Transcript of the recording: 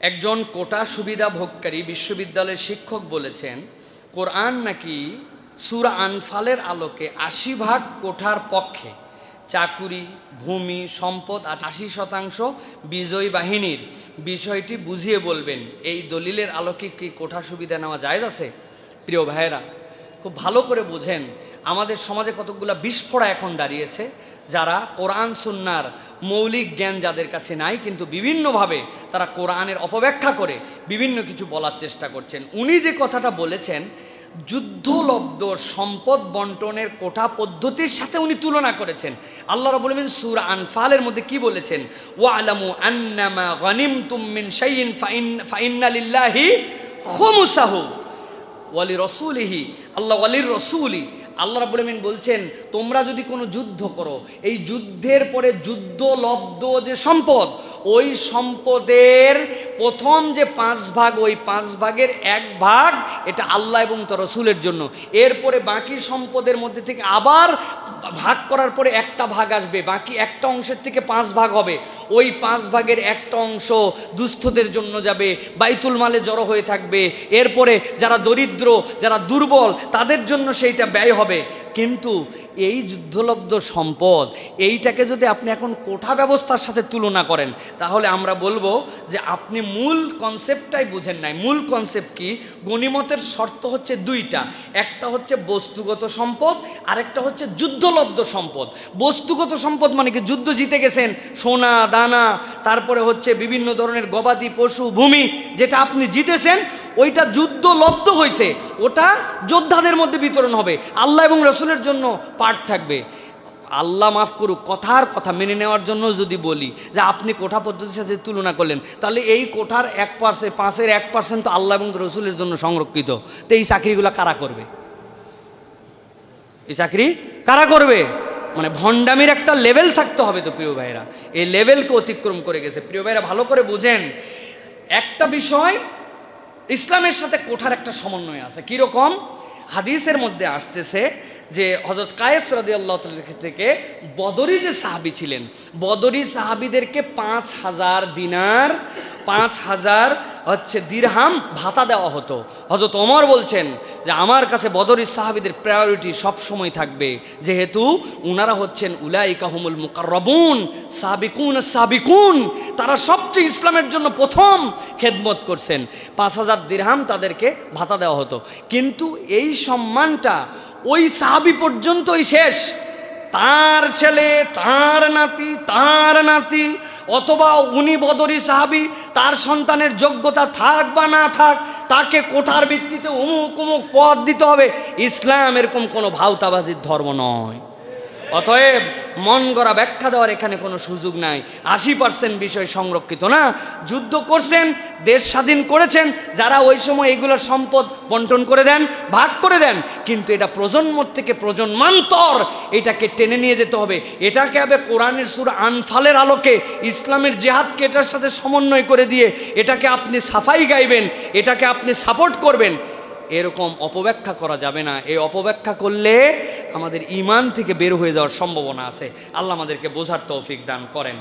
একজন কোটা সুবিধা ভোগকারী বিশ্ববিদ্যালয়ের শিক্ষক বলেছেন, কোরআন নাকি সুরা আনফালের আলোকে আশি ভাগ কোঠার পক্ষে চাকুরি, ভূমি, সম্পদ আশি শতাংশ বিজয়ী বাহিনীর বিষয়টি বুঝিয়ে বলবেন। এই দলিলের আলোকে কি কোঠা সুবিধা নেওয়া যায় আছে? প্রিয় ভাইয়েরা খুব ভালো করে বোঝেন আমাদের সমাজে কতকগুলো বিস্ফোরা এখন দাঁড়িয়েছে, যারা কোরআন, সুন্নার মৌলিক জ্ঞান যাদের কাছে নাই, কিন্তু বিভিন্নভাবে তারা কোরআনের অপব্যাখ্যা করে বিভিন্ন কিছু বলার চেষ্টা করছেন। উনি যে কথাটা বলেছেন, যুদ্ধলব্ধ সম্পদ বন্টনের কোটা পদ্ধতির সাথে উনি তুলনা করেছেন। আল্লাহ রবুল মিন সুর আনফালের মধ্যে কি বলেছেন? ও আলামু আন্নামা গনিম তুমিন ফাইন ফাইন্নালিল্লাহি খুমুসাহু। ওয়ালি রসুলিহি, আল্লাহ ওয়ালির রসুলি। আল্লাহ রাবুল আমিন বলছেন, তোমরা যদি কোনো যুদ্ধ করো, এই যুদ্ধের পরে যুদ্ধ, লব্ধ যে সম্পদ, ওই সম্পদের প্রথম যে পাঁচ ভাগ, ওই পাঁচ ভাগের এক ভাগ এটা আল্লাহ এবং তো রসুলের জন্য। এরপরে বাকি সম্পদের মধ্যে থেকে আবার ভাগ করার পরে একটা ভাগ আসবে। বাকি একটা অংশের থেকে পাঁচ ভাগ হবে। ওই পাঁচ ভাগের একটা অংশ দুস্থদের জন্য যাবে, বাইতুল মালে জড়ো হয়ে থাকবে। এরপরে যারা দরিদ্র, যারা দুর্বল, তাদের জন্য সেইটা ব্যয় হবে। কিন্তু এই যুদ্ধলব্ধ সম্পদ, এইটাকে যদি আপনি এখন কোঠা ব্যবস্থার সাথে তুলনা করেন, তাহলে আমরা বলব যে আপনি মূল কনসেপ্টটাই বুঝেন নাই। মূল কনসেপ্ট কি? গণিমতের শর্ত হচ্ছে দুইটা। একটা হচ্ছে বস্তুগত সম্পদ, আরেকটা হচ্ছে যুদ্ধলব্ধ সম্পদ। বস্তুগত সম্পদ মানে কি? যুদ্ধ জিতে গেছেন, সোনা, দানা, তারপরে হচ্ছে বিভিন্ন ধরনের গবাদি পশু, ভূমি, যেটা আপনি জিতেছেন, ওইটা যুদ্ধ লব্ধ হয়েছে। ওটা যোদ্ধাদের মধ্যে বিতরণ হবে। আল্লাহ এবং রসুলের জন্য পাঠ থাকবে। আল্লাহ মাফ করুক, কথার কথা মেনে নেওয়ার জন্য যদি বলি যে আপনি কোঠা পদ্ধতির সাথে তুলনা করলেন, তাহলে এই কোঠার এক পার্সেন্ট পাঁচের এক পার্সেন্ট তো আল্লাহ এবং রসুলের জন্য সংরক্ষিত। তো এই চাকরিগুলো কারা করবে? এই চাকরি কারা করবে? মানে ভণ্ডামির একটা লেভেল থাকতে হবে তো প্রিয় ভাইরা এই লেভেলকে অতিক্রম করে গেছে। প্রিয় ভাইরা ভালো করে বুঝেন। একটা বিষয়, ইসলামের সাথে কোঠার একটা সমন্বয় আছে। কীরকম? হাদিসের মধ্যে আসতেছে যে হজরত কায়েস রাদি আল্লাহ থেকে বদরি যে সাহাবি ছিলেন, বদরি সাহাবিদেরকে পাঁচ হাজার দিনার, পাঁচ হাজার হচ্ছে দিরহাম ভাতা দেওয়া হতো। হজরত ওমর বলছেন যে, আমার কাছে বদরি সাহাবিদের প্রায়োরিটি সবসময় থাকবে। যেহেতু উনারা হচ্ছেন উলাই কাহুমুল মুকাররবুন, সাবিকুন সাবিকুন, তারা সবচেয়ে ইসলামের জন্য প্রথম খেদমত করছেন। পাঁচ হাজার দিরহাম তাদেরকে ভাতা দেওয়া হতো। কিন্তু এই সম্মানটা ওই সাহাবি পর্যন্তই শেষ। তার ছেলে, তার নাতি তার নাতি, অথবা উনি বদরি সাহাবি, তার সন্তানের যোগ্যতা থাক বা না থাক, তাকে কোঠার ভিত্তিতে অমুক অমুক পদ দিতে হবে। ইসলাম এরকম কোনো ভাওতাবাজির ধর্ম নয়। অতএব মন গড়া ব্যাখ্যা দেওয়ার এখানে কোনো সুযোগ নাই। আশি পার্সেন্ট বিষয় সংরক্ষিত না। যুদ্ধ করছেন, দেশ স্বাধীন করেছেন, যারা ওই সময় এগুলোর সম্পদ বন্টন করে দেন, ভাগ করে দেন, কিন্তু এটা প্রজন্ম থেকে প্রজন্মান্তর এটাকে টেনে নিয়ে যেতে হবে। এটাকে হবে কোরআনের সুর আনফালের আলোকে, ইসলামের জেহাদকে এটার সাথে সমন্বয় করে দিয়ে এটাকে আপনি সাফাই গাইবেন, এটাকে আপনি সাপোর্ট করবেন। এরকম অপব্যাখ্যা করা যাবে না। এই অপব্যাখ্যা করলে আমাদের ইমান থেকে বের হয়ে যাওয়ার সম্ভাবনা আছে। আল্লাহ আমাদেরকে বোঝার তৌফিক দান করেন।